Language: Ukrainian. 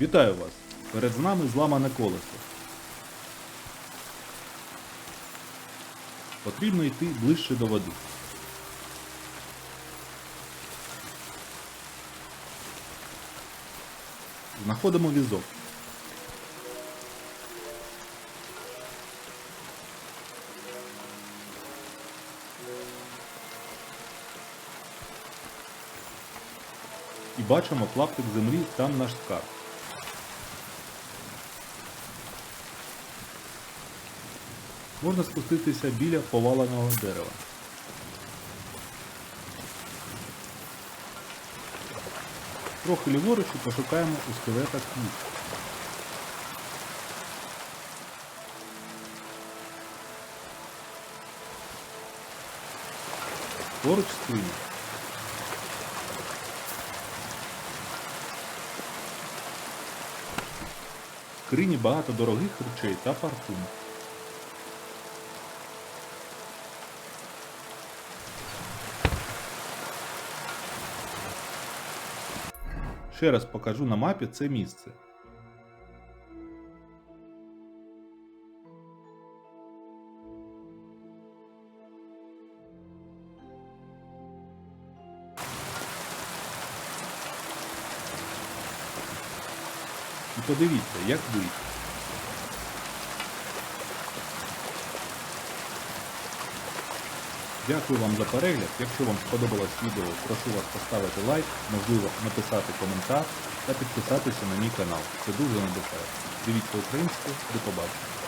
Вітаю вас! Перед нами зламане колесо. Потрібно йти ближче до води. Знаходимо візок. І бачимо клаптик землі, там наш скарб. Можна спуститися біля поваленого дерева. Трохи ліворуч пошукаємо у скелетах ніг. Поруч скриня. В скрині багато дорогих речей та парфум. Ще раз покажу на мапі це місце. І подивіться, як вийти. Дякую вам за перегляд. Якщо вам сподобалось відео, прошу вас поставити лайк, можливо написати коментар та підписатися на мій канал. Це дуже надихає. Дивіться українську, до побачення.